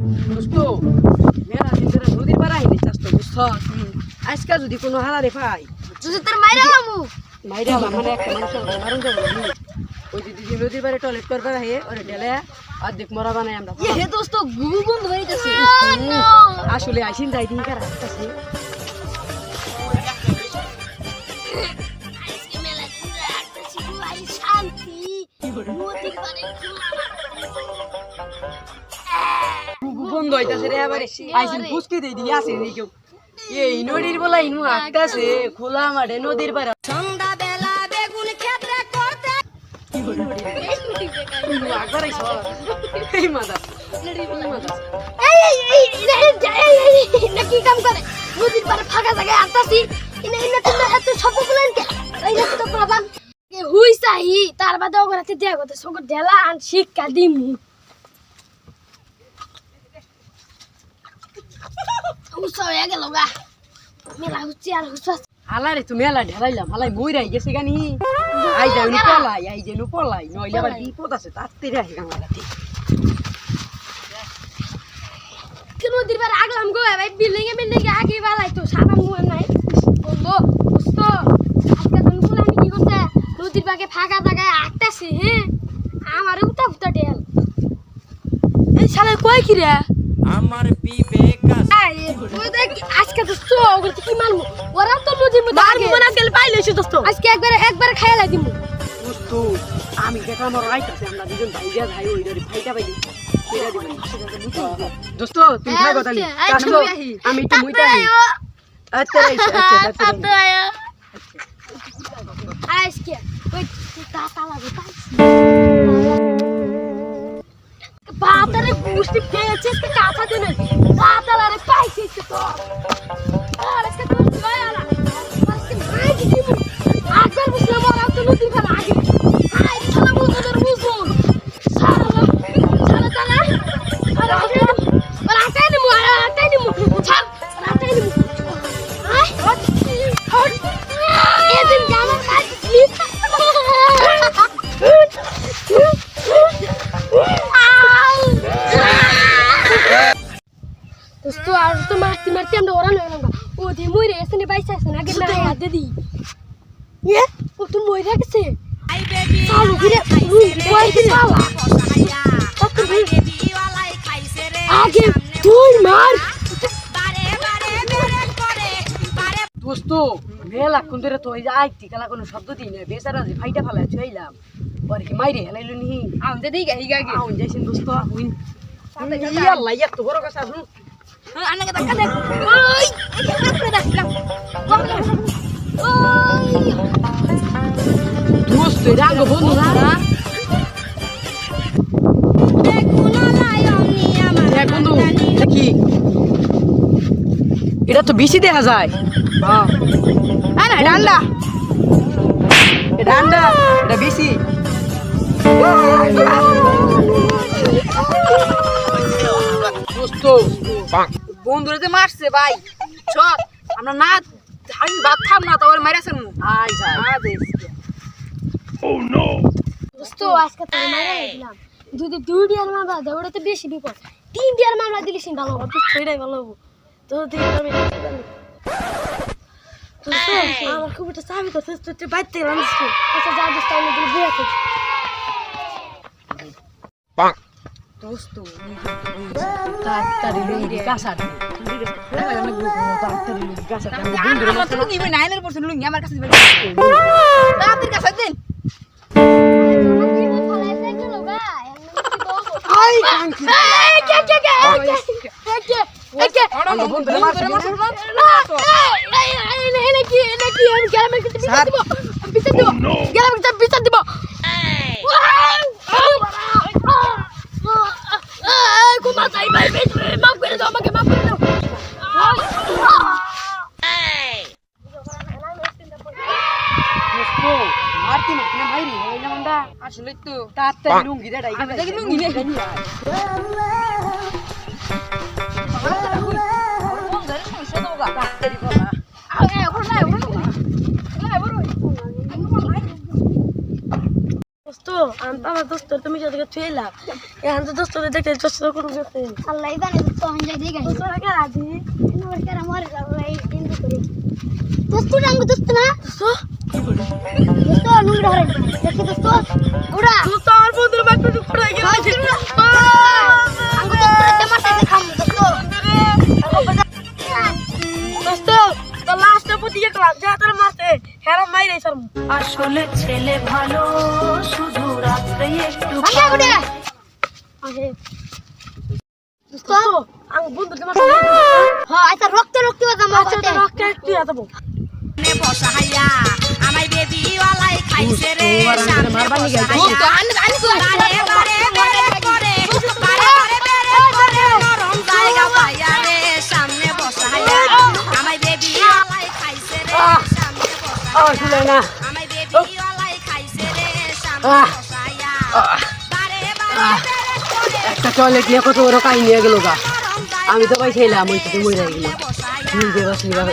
দোস্ত মেলা দিন ধরে নদীর পাড়া আইনি চাষ তো বুঝছ? আজকে যদি কোনো হালারে পাই যদি তোর মাইরা লামু। মাইরে আলা মানে একটা মানুষ মারুন যাব ওই যদি নদীর পাড়ে টয়লেট করবার আহে ওরে ঢেলে অর্ধেক মরা বানাই আমরা। এ দোস্ত গুগু বন্ধ হয়ে যাচ্ছে আসলে আইসিন যাই দিন কার আসতেছে। শান্তি। বন্ধ হইতাছে রে এবারে আইসিন ফুসকে দিয়ে দিয়ে আসে নি কেউ। এই নদীর বলা ইনু আকাশে খোলা মাঠে নদীর পাড়ে। সন্ধ্যাবেলা বেগুন ক্ষেত্রে করতে এই মাদা এই মাদা। এই এই এই এই এই এই না কি কাম করে? নদীর পাড়ে ফাঁকা জায়গায় আসতেছি ইনে ইনে তুমি এত সব বলেন কে? এই না তো প্রবলেম হুই সাহি তার বাদে ওগরাতে দেয়া গতে ঢেলা আন শিক্ষা দিমু। হুসা হয়ে গেল গা। মেলা হুচ্ছি আর হুসা হালারে তুমি মেলা ঢেলাইলাম হালাই মইরাই গেছে গানি আই যাই নু পলাই আই যাই নু পলাই নইলে আবার বিপদ আছে তাতে রাখি গাঙ্গালাতে নদীর পাড়ে আগলাম গো ভাই বিল্ডিং এ বিল্ডিং এ আগে বালাই তো সারা মুয়া নাই। বন্ধু বুঝতো আজকে তুমি বলে আমি কি করতে? নদীর পাড়ে ফাঁকা জায়গায় আটটাছি হ্যাঁ? আমার উঠা ফুটা ঢেল। এই শালা কই কি রে? আমার বিবেক আছে। আজকে তো তো ওগুলো কি মারমু ওরা তো নদীর মধ্যে আগে মনে গেল পাইলে সে দোস্ত। আজকে একবার একবার খাইয়া লাই দিমু। দোস্ত আমি দেখা আমার আইতাছে আমরা দুজন ভাই যা ভাই ওই ধরে ভাইটা দিবেন দোস্ত তুমি খাই কথা নি। আচ্ছা, আমি একটু মুইতা নি। আচ্ছা রাইছে আচ্ছা আচ্ছা আজকে ওই দাতা লাগে বাতারে গুষ্টি পেয়েছিস দোস্ত আর তো মারতে মারতে আমরা ওরা নয় ও দিয়ে মরে গেছে না বাইসে আছে না গেলে হাত দিয়ে দিই ইয়ে ও তো মরে গেছে। চালু গিরে কই কত ভিড় আগে তুই মার। দোস্ত মেলা কোন ধরে তো ওই যে আইতি কালা কোনো শব্দ দিই না। বেচারা যে ভাইটা ফালা চইলাম পরে কি মাইরে হেলাইলো নি? আমি তো দিই গাহি গাহি আউন যাইছেন দোস্ত। হুইন আল্লাহ এত বড় কথা শুন। এখানে করে রাখলাম ওই দোস্ত এটা আগে বন্ধু না? দেখ বন্ধু দেখি। এটা তো বেশি দেখা যায়। হ্যাঁ। না ডান্ডা এটা আন্ডা এটা বেশি। বন্ধুরা যে মারছে ভাই চল আমরা না আমি ভাত খাম না তারপরে মারাছেন আই যায় দোস্ত আজকে তো মারা দিলাম যদি দুই ডিয়ার মামলা দেয় ওটা তো বেশি বিপদ। তিন ডিয়ার মামলা দিলে সে ভালো হবে সেটাই ভালো হব। তো তিন আমি দোস্ত আমার খুব একটা চাবি তো তুই তুই বাইর আচ্ছা যা দোস্ত আমি বিয়ে আছে দোস্ত তাড়াতাড়ি লুঙ্গি কাঁচা তাড়াতাড়ি লুঙ্গি কাঁচা আমার তো লুঙ্গি ভাই নাইনের পরছেন লুঙ্গি আমার কাছে দিবেন তাড়াতাড়ি কাছে দেন আই কাঙ্কি বন্ধুরা মারছে দোস্ত মারতি মারতি না মাইরি হইলাম আমরা আসলে তো তাড়াতাড়ি লুঙ্গি দেটা আমি দেখি লুঙ্গি দোস্ত আমি তো আমার দোস্ত তুমি যাদেরকে ছুঁয়েলাম এখন তো দোস্তদের দেখতে দোস্ত কোনো দেখতে আল্লাহ জানে তো হঞ্জা দিয়ে গেছে দোস্তরা কে রাজি আমার কেরা মরে যাব এই হিন্দু করে দোস্ত রাঙ্গ দোস্ত না দোস্ত আসলে ছেলে ভালো শুধু রাত্রে একটু হ্যাঁ আচ্ছা রক্ত রক্ত আচ্ছা রক্ত আমায় বেবি ওয়ালাই খাইছে রে সামনে মারবার নিগে বসাইয়া। আনি আনি তো বারে বারে বারে বারে বারে বারে নরম জায়গা পাইয়া রে, সামনে বসাইয়া। আমায় বেবি ওয়ালাই খাইছে রে, সামনে বসাইয়া। আর শুনে না আমায় বেবি ওয়ালাই খাইছে রে, সামনে বসাইয়া। বারে বারে বারে একটা টয়লেট নিয়ে কত বড় কাহিনী নিয়ে গেল গা আমি তো ওই তো মরে গেলাম নিজে বসে বাবা